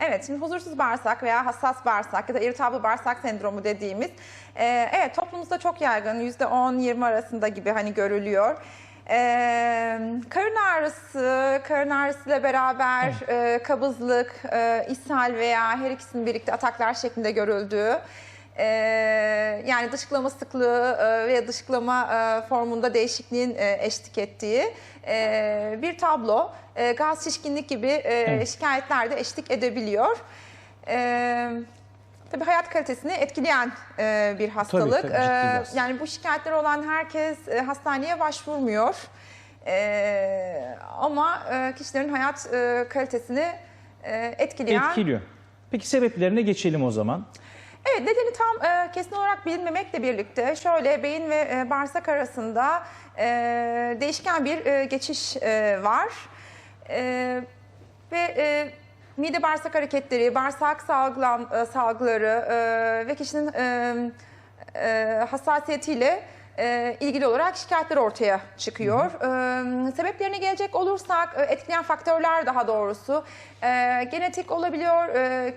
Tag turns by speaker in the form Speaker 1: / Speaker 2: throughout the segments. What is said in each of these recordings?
Speaker 1: Evet, şimdi huzursuz bağırsak veya hassas bağırsak ya da irritable bağırsak sendromu dediğimiz, e, evet toplumumuzda çok yaygın, %10-20 arasında gibi hani görülüyor. E, karın ağrısı, karın ağrısıyla beraber e, kabızlık, e, ishal veya her ikisinin birlikte ataklar şeklinde görüldüğü, e, yani dışkılama sıklığı e, veya dışkılama e, formunda değişikliğin e, eşlik ettiği e, bir tablo. E, gaz şişkinlik gibi e,
Speaker 2: Evet.
Speaker 1: şikayetler de eşlik edebiliyor. E, tabii hayat kalitesini etkileyen e, bir hastalık.
Speaker 2: tabii, bir
Speaker 1: E, yani bu şikayetleri olan herkes e, hastaneye başvurmuyor. E, ama e, kişilerin hayat e, kalitesini e, etkileyen
Speaker 2: Etkiliyor. Peki sebeplerine geçelim o zaman.
Speaker 1: Evet nedeni tam e, kesin olarak bilinmemekle birlikte şöyle beyin ve e, bağırsak arasında e, değişken bir e, geçiş e, var. E, ve e, mide bağırsak hareketleri, bağırsak salgılan, e, salgıları e, ve kişinin e, e, hassasiyetiyle e, ilgili olarak şikayetler ortaya çıkıyor. E, sebeplerine gelecek olursak e, etkileyen faktörler daha doğrusu e, genetik olabiliyor, e,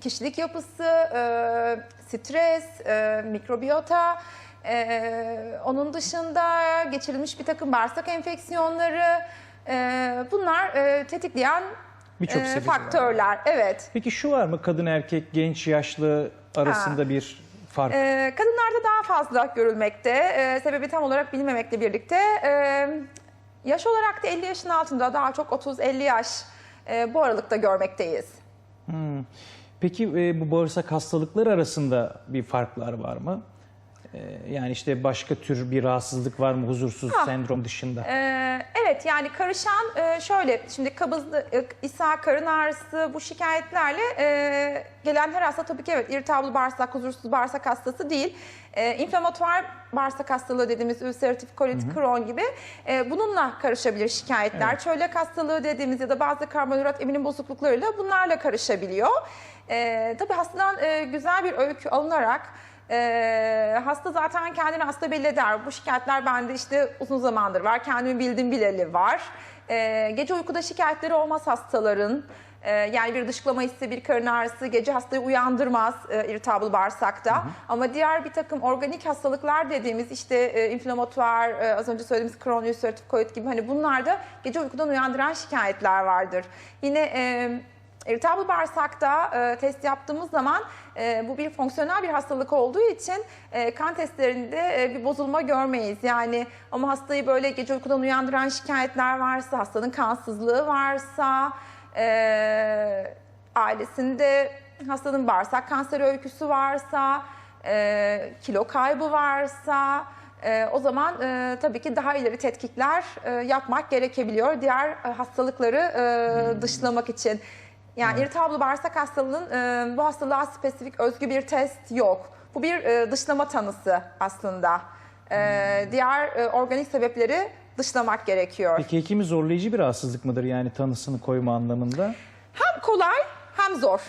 Speaker 1: kişilik yapısı, e, stres, e, mikrobiyota, e, onun dışında geçirilmiş bir takım bağırsak enfeksiyonları, bunlar tetikleyen
Speaker 2: Birçok
Speaker 1: e,
Speaker 2: sebebi var.
Speaker 1: faktörler. Evet.
Speaker 2: Peki şu var mı kadın erkek genç yaşlı arasında bir fark?
Speaker 1: E, kadınlarda daha fazla görülmekte. E, sebebi tam olarak bilinmemekle birlikte. E, yaş olarak da 50 yaşın altında daha çok 30-50 yaş e, bu aralıkta görmekteyiz.
Speaker 2: Peki e, bu bağırsak hastalıkları arasında bir farklar var mı? E, yani işte başka tür bir rahatsızlık var mı huzursuz
Speaker 1: Ha.
Speaker 2: sendrom dışında?
Speaker 1: Ee, evet yani karışan e, şöyle şimdi kabızlık, ishal, karın ağrısı bu şikayetlerle e, gelen her hasta tabii ki evet irritable bağırsak, huzursuz bağırsak hastası değil. E, inflamatuar bağırsak hastalığı dediğimiz ülseratif kolit, Crohn gibi e, bununla karışabilir şikayetler.
Speaker 2: Evet.
Speaker 1: Çölyak hastalığı dediğimiz ya da bazı karbonhidrat emilim bozukluklarıyla bunlarla karışabiliyor. E, tabii hastadan e, güzel bir öykü alınarak ee, hasta zaten kendini hasta belli eder. Bu şikayetler bende işte uzun zamandır var. Kendimi bildim bileli var. Ee, gece uykuda şikayetleri olmaz hastaların. Ee, yani bir dışkılama hissi, bir karın ağrısı gece hastayı uyandırmaz e, irritable bağırsakta. Ama diğer bir takım organik hastalıklar dediğimiz işte e, inflamatuar, e, az önce söylediğimiz Crohn ülseratif kolit gibi hani bunlarda gece uykudan uyandıran şikayetler vardır. Yine e, İrritable bağırsakta e, test yaptığımız zaman e, bu bir fonksiyonel bir hastalık olduğu için e, kan testlerinde e, bir bozulma görmeyiz. Yani ama hastayı böyle gece uykudan uyandıran şikayetler varsa, hastanın kansızlığı varsa, e, ailesinde hastanın bağırsak kanseri öyküsü varsa, e, kilo kaybı varsa, e, o zaman e, tabii ki daha ileri tetkikler e, yapmak gerekebiliyor diğer e, hastalıkları e, dışlamak için. Yani irritable bağırsak hastalığının e, bu hastalığa spesifik özgü bir test yok. Bu bir e, dışlama tanısı aslında. E, Diğer e, organik sebepleri dışlamak gerekiyor.
Speaker 2: Peki hekimi zorlayıcı bir rahatsızlık mıdır yani tanısını koyma anlamında?
Speaker 1: Hem kolay hem zor.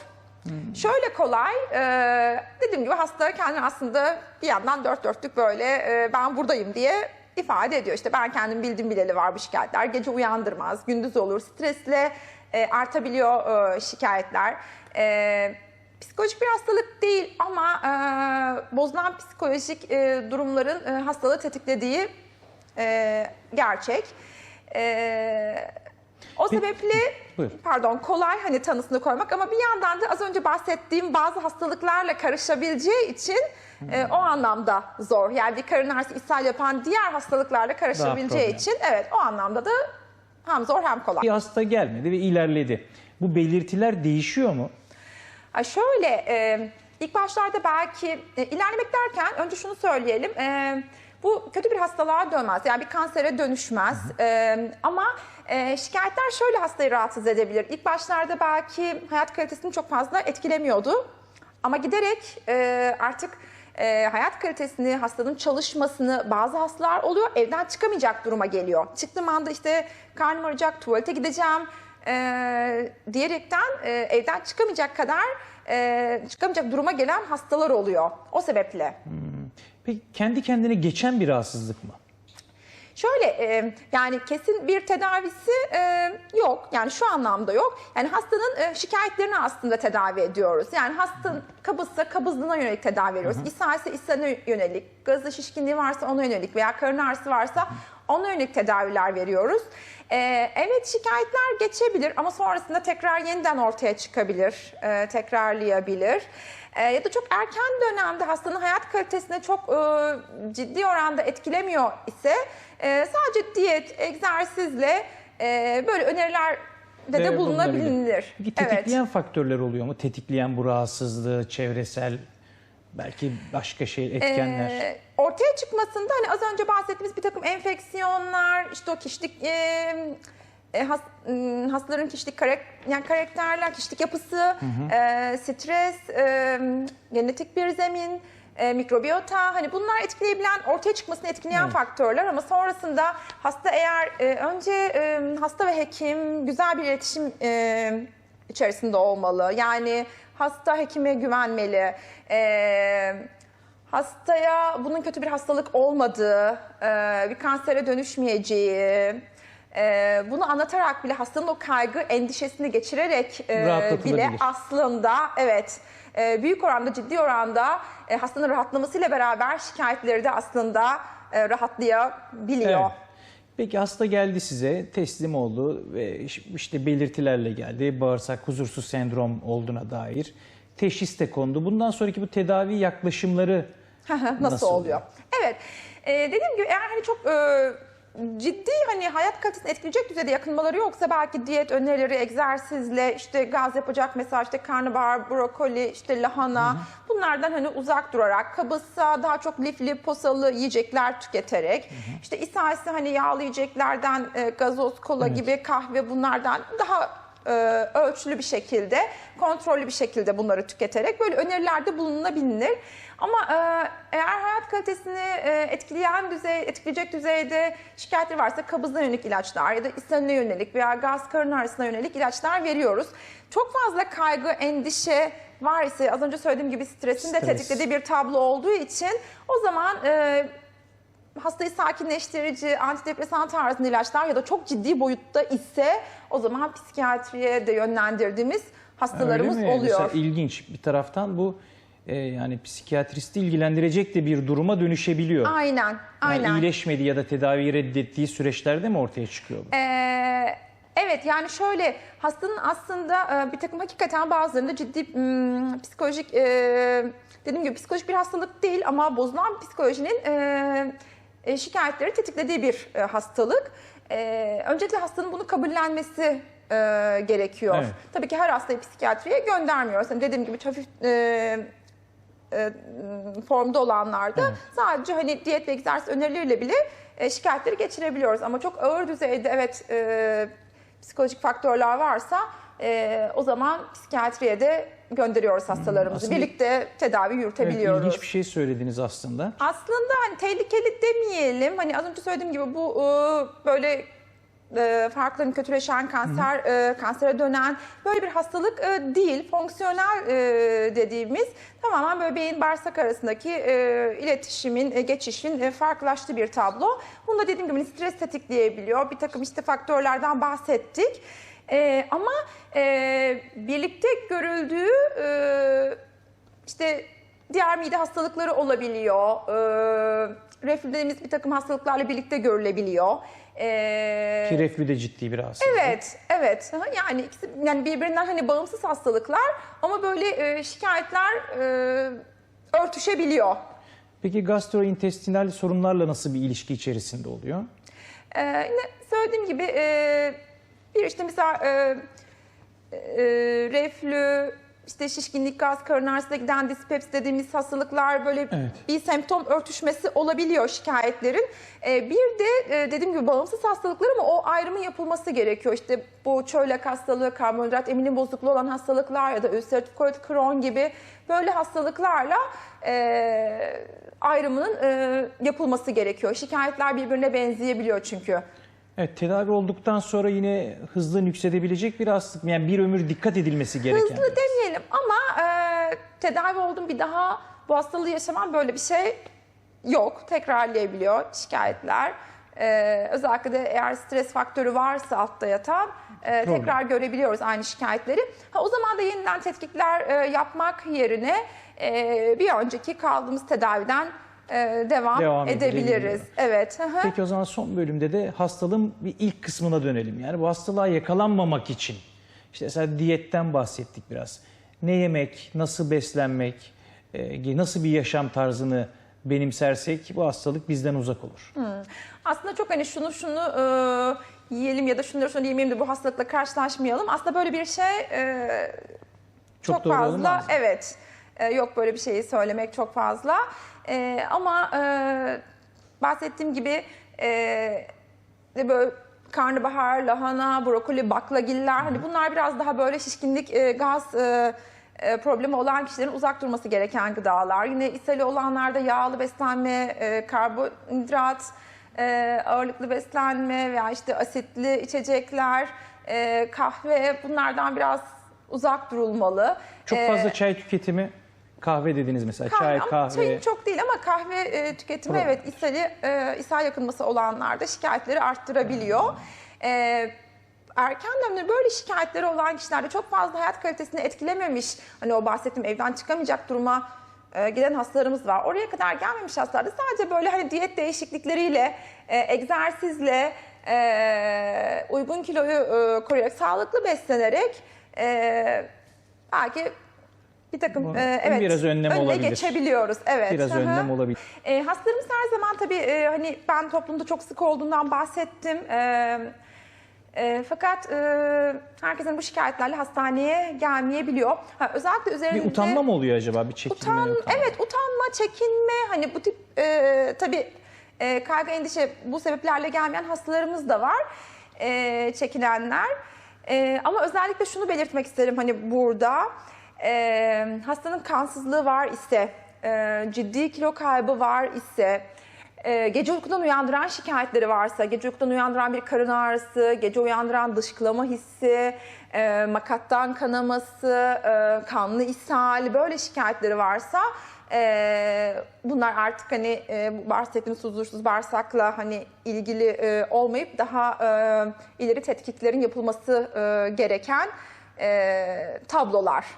Speaker 1: Şöyle kolay, e, dediğim gibi hasta kendini aslında bir yandan dört dörtlük böyle e, ben buradayım diye ifade ediyor. İşte ben kendim bildim bileli var bu şikayetler. Gece uyandırmaz, gündüz olur. Stresle e, artabiliyor e, şikayetler. E, psikolojik bir hastalık değil ama e, bozulan psikolojik e, durumların e, hastalığı tetiklediği e, gerçek. E, o sebeple
Speaker 2: Buyur.
Speaker 1: pardon kolay hani tanısını koymak ama bir yandan da az önce bahsettiğim bazı hastalıklarla karışabileceği için e, o anlamda zor. Yani bir karın ağrısı ishal yapan diğer hastalıklarla karışabileceği için evet o anlamda da hem zor hem kolay.
Speaker 2: Bir hasta gelmedi ve ilerledi. Bu belirtiler değişiyor mu?
Speaker 1: Ay şöyle e, ilk başlarda belki e, ilerlemek derken önce şunu söyleyelim. E, bu kötü bir hastalığa dönmez. Yani bir kansere dönüşmez. E, ama e, şikayetler şöyle hastayı rahatsız edebilir. İlk başlarda belki hayat kalitesini çok fazla etkilemiyordu. Ama giderek e, artık e, hayat kalitesini, hastanın çalışmasını bazı hastalar oluyor. Evden çıkamayacak duruma geliyor. Çıktığım anda işte karnım ağrıyacak, tuvalete gideceğim e, diyerekten e, evden çıkamayacak kadar e, çıkamayacak duruma gelen hastalar oluyor. O sebeple.
Speaker 2: Peki kendi kendine geçen bir rahatsızlık mı?
Speaker 1: Şöyle e, yani kesin bir tedavisi e, yok. Yani şu anlamda yok. Yani hastanın e, şikayetlerini aslında tedavi ediyoruz. Yani hastanın kabızsa kabızlığına yönelik tedavi veriyoruz. İshal ise ishale yönelik, gazı şişkinliği varsa ona yönelik veya karın ağrısı varsa ona yönelik tedaviler veriyoruz. E, evet şikayetler geçebilir ama sonrasında tekrar yeniden ortaya çıkabilir, e, tekrarlayabilir. E, ya da çok erken dönemde hastanın hayat kalitesine çok e, ciddi oranda etkilemiyor ise e, sadece diyet, egzersizle e, böyle önerilerde de
Speaker 2: Ve
Speaker 1: bulunabilir.
Speaker 2: Peki
Speaker 1: Evet.
Speaker 2: tetikleyen faktörler oluyor mu? Tetikleyen bu rahatsızlığı, çevresel belki başka şey etkenler.
Speaker 1: Ee, ortaya çıkmasında hani az önce bahsettiğimiz bir takım enfeksiyonlar, işte o kişilik e, e, has, m, hastaların kişilik karak, yani karakterler, kişilik yapısı, e, stres, e, genetik bir zemin, e, mikrobiyota hani bunlar etkileyebilen, ortaya çıkmasını etkileyen
Speaker 2: Evet.
Speaker 1: faktörler ama sonrasında hasta eğer e, önce e, hasta ve hekim güzel bir iletişim e, içerisinde olmalı. Yani hasta hekime güvenmeli. E, hastaya bunun kötü bir hastalık olmadığı, e, bir kansere dönüşmeyeceği, e, bunu anlatarak bile hastanın o kaygı endişesini geçirerek e, bile aslında evet e, büyük oranda ciddi oranda e, hastanın rahatlamasıyla beraber şikayetleri de aslında e, rahatlayabiliyor.
Speaker 2: Evet. Peki hasta geldi size, teslim oldu ve işte belirtilerle geldi. Bağırsak huzursuz sendrom olduğuna dair. Teşhis de kondu. Bundan sonraki bu tedavi yaklaşımları
Speaker 1: nasıl,
Speaker 2: Nasıl
Speaker 1: oluyor? Evet. Ee, dediğim gibi eğer hani çok e, ciddi hani hayat kalitesini etkileyecek düzeyde yakınmaları yoksa belki diyet önerileri, egzersizle işte gaz yapacak mesela işte karnabahar, brokoli, işte lahana bunlardan hani uzak durarak kabızsa daha çok lifli, posalı yiyecekler tüketerek işte ishalse hani yağlı yiyeceklerden e, gazoz, kola gibi kahve bunlardan daha e, ölçülü bir şekilde, kontrollü bir şekilde bunları tüketerek böyle önerilerde bulunabilir. Ama e, eğer hayat kalitesini e, etkileyen düzey, etkileyecek düzeyde şikayetleri varsa kabızına yönelik ilaçlar ya da ishalene yönelik veya gaz karın ağrısına yönelik ilaçlar veriyoruz. Çok fazla kaygı, endişe var ise az önce söylediğim gibi stresin de
Speaker 2: Stres.
Speaker 1: tetiklediği bir tablo olduğu için o zaman e, hastayı sakinleştirici, antidepresan tarzında ilaçlar ya da çok ciddi boyutta ise o zaman psikiyatriye de yönlendirdiğimiz hastalarımız
Speaker 2: Öyle mi?
Speaker 1: oluyor.
Speaker 2: Mesela ilginç bir taraftan bu e, yani psikiyatristi ilgilendirecek de bir duruma dönüşebiliyor.
Speaker 1: Aynen,
Speaker 2: Yani
Speaker 1: aynen.
Speaker 2: iyileşmediği ya da tedaviyi reddettiği süreçlerde mi ortaya çıkıyor bu?
Speaker 1: Ee, evet yani şöyle hastanın aslında e, bir takım hakikaten bazılarında ciddi mm, psikolojik e, dediğim gibi psikolojik bir hastalık değil ama bozulan psikolojinin e, e, şikayetleri tetiklediği bir e, hastalık. E, öncelikle hastanın bunu kabullenmesi e, gerekiyor.
Speaker 2: Evet.
Speaker 1: Tabii ki her hastayı psikiyatriye göndermiyoruz. Yani dediğim gibi hafif e, e, formda olanlarda
Speaker 2: Evet.
Speaker 1: sadece hani diyet ve egzersiz önerileriyle bile e, şikayetleri geçirebiliyoruz. Ama çok ağır düzeyde evet e, psikolojik faktörler varsa e, o zaman psikiyatriye de gönderiyoruz hastalarımızı.
Speaker 2: aslında-
Speaker 1: Birlikte tedavi
Speaker 2: Evet,
Speaker 1: yürütebiliyoruz.
Speaker 2: ilginç bir şey söylediniz aslında.
Speaker 1: Aslında hani tehlikeli demeyelim. Hani az önce söylediğim gibi bu e, böyle e, farkların kötüleşen kanser, e, kansere dönen böyle bir hastalık e, değil. Fonksiyonel e, dediğimiz tamamen böyle beyin bağırsak arasındaki e, iletişimin, e, geçişin e, farklılaştığı bir tablo. Bunda dediğim gibi stres tetikleyebiliyor. Bir takım işte faktörlerden bahsettik. E, ama e, birlikte görüldüğü e, işte diğer mide hastalıkları olabiliyor. Ee, reflü dediğimiz bir takım hastalıklarla birlikte görülebiliyor. Ee,
Speaker 2: Ki reflü de ciddi bir rahatsızlık.
Speaker 1: Evet, evet. Yani ikisi yani birbirinden hani bağımsız hastalıklar ama böyle e, şikayetler e, örtüşebiliyor.
Speaker 2: Peki gastrointestinal sorunlarla nasıl bir ilişki içerisinde oluyor?
Speaker 1: Ee, yine söylediğim gibi e, bir işte mesela e, e, reflü, işte şişkinlik, gaz, karın ağrısına giden dispeps dediğimiz hastalıklar böyle
Speaker 2: Evet.
Speaker 1: bir semptom örtüşmesi olabiliyor şikayetlerin. E, bir de e, dediğim gibi bağımsız hastalıklar ama o ayrımın yapılması gerekiyor. İşte bu çölyak hastalığı, karbonhidrat eminim bozukluğu olan hastalıklar ya da ülseratif kolit Crohn gibi böyle hastalıklarla e, ayrımının e, yapılması gerekiyor. Şikayetler birbirine benzeyebiliyor çünkü.
Speaker 2: Evet, tedavi olduktan sonra yine hızlı nüksedebilecek bir hastalık. Yani bir ömür dikkat edilmesi gereken.
Speaker 1: Hızlı demeyelim ama e, tedavi oldum bir daha bu hastalığı yaşamam böyle bir şey yok. Tekrarlayabiliyor şikayetler. e, özellikle de eğer stres faktörü varsa altta yatan e, tekrar görebiliyoruz aynı şikayetleri. Ha, o zaman da yeniden tetkikler e, yapmak yerine e, bir önceki kaldığımız tedaviden e, devam,
Speaker 2: Devam
Speaker 1: edebiliriz. Evet. hı hı.
Speaker 2: Peki o zaman son bölümde de hastalığın bir ilk kısmına dönelim. Yani bu hastalığa yakalanmamak için işte mesela diyetten bahsettik biraz. Ne yemek, nasıl beslenmek, e, nasıl bir yaşam tarzını benimsersek bu hastalık bizden uzak olur.
Speaker 1: Aslında çok hani şunu şunu e, yiyelim ya da şunları şunu yemeyelim de bu hastalıkla karşılaşmayalım. Aslında böyle bir şey e,
Speaker 2: Çok,
Speaker 1: çok, fazla evet E, yok böyle bir şeyi söylemek çok fazla E, ama e, bahsettiğim gibi e, böyle karnabahar, lahana, brokoli, baklagiller hani bunlar biraz daha böyle şişkinlik, e, gaz e, e, problemi olan kişilerin uzak durması gereken gıdalar. Yine ishali olanlarda yağlı beslenme, e, karbonhidrat, e, ağırlıklı beslenme veya işte asitli içecekler, e, kahve bunlardan biraz uzak durulmalı.
Speaker 2: Çok fazla çay tüketimi, kahve dediniz mesela. Çay,
Speaker 1: ama
Speaker 2: kahve.
Speaker 1: Çayın çok değil ama kahve e, tüketimi
Speaker 2: Problem.
Speaker 1: evet ishali, e, ishal yakınması olanlarda şikayetleri arttırabiliyor. E, erken dönemde böyle şikayetleri olan kişilerde çok fazla hayat kalitesini etkilememiş, hani o bahsettiğim evden çıkamayacak duruma e, giden hastalarımız var. Oraya kadar gelmemiş hastalarda sadece böyle hani diyet değişiklikleriyle, e, egzersizle, e, uygun kiloyu e, koruyarak, sağlıklı beslenerek e, belki bir takım e, evet
Speaker 2: biraz önlem
Speaker 1: önüne
Speaker 2: olabilir.
Speaker 1: geçebiliyoruz. Evet.
Speaker 2: Biraz
Speaker 1: hı.
Speaker 2: önlem olabilir.
Speaker 1: E, hastalarımız her zaman tabii e, hani ben toplumda çok sık olduğundan bahsettim. E, e, fakat e, herkesin bu şikayetlerle hastaneye gelmeyebiliyor. Ha, özellikle üzerinde
Speaker 2: Bir utanma mı oluyor acaba? Bir çekinme,
Speaker 1: Utan,
Speaker 2: utanma.
Speaker 1: evet utanma, çekinme hani bu tip e, tabii e, kaygı endişe bu sebeplerle gelmeyen hastalarımız da var. E, çekinenler. E, ama özellikle şunu belirtmek isterim hani burada. E, hastanın kansızlığı var ise, e, ciddi kilo kaybı var ise, e, gece uykudan uyandıran şikayetleri varsa, gece uykudan uyandıran bir karın ağrısı, gece uyandıran dışkılama hissi, e, makattan kanaması, e, kanlı ishal böyle şikayetleri varsa e, bunlar artık hani e, bahsettiğimiz huzursuz bağırsakla hani ilgili e, olmayıp daha e, ileri tetkiklerin yapılması e, gereken e, tablolar